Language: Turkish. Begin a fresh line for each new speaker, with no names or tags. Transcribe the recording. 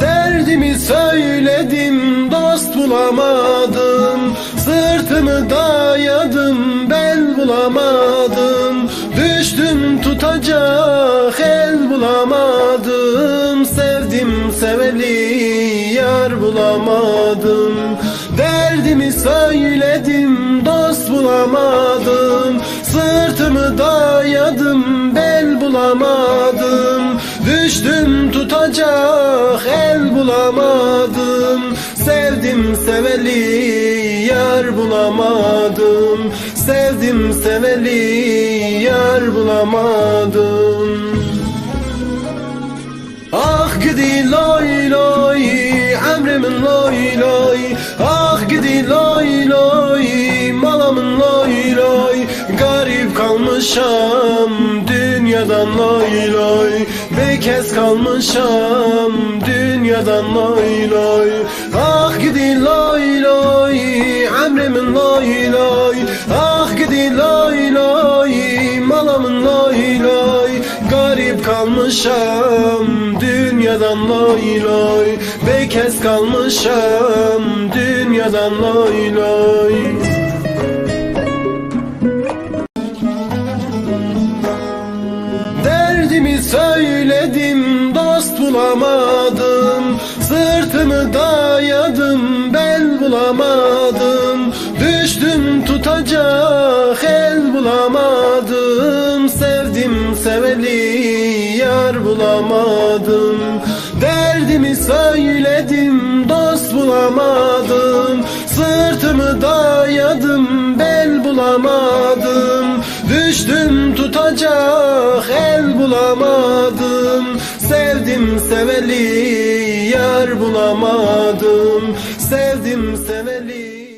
Derdimi söyledim dost bulamadım. Sırtımı dayadım bel bulamadım. Düştüm tutacak el bulamadım. Sevdim seveli yar bulamadım. Derdimi söyledim dost bulamadım. Sırtımı dayadım bel bulamadım Düştüm tutacak el bulamadım. Sevdim seveli yar bulamadım. Sevdim seveli yar bulamadım. Ah gidi Kalmışam dünyadan lay lay Bekez kalmışam dünyadan lay lay Ah gidi lay lay emrimin lay lay Ah gidi lay lay malamın lay lay Garip kalmışam dünyadan lay lay Bekez kalmışam dünyadan lay lay söyledim dost bulamadım. Sırtımı dayadım bel bulamadım. Düştüm tutacak el bulamadım. Sevdim seveli yar bulamadım. Derdimi söyledim dost bulamadım. Sırtımı dayadım bel bulamadım. Düştüm tutacak el bulamadım. Sevdim seveli yar bulamadım. Sevdim seveli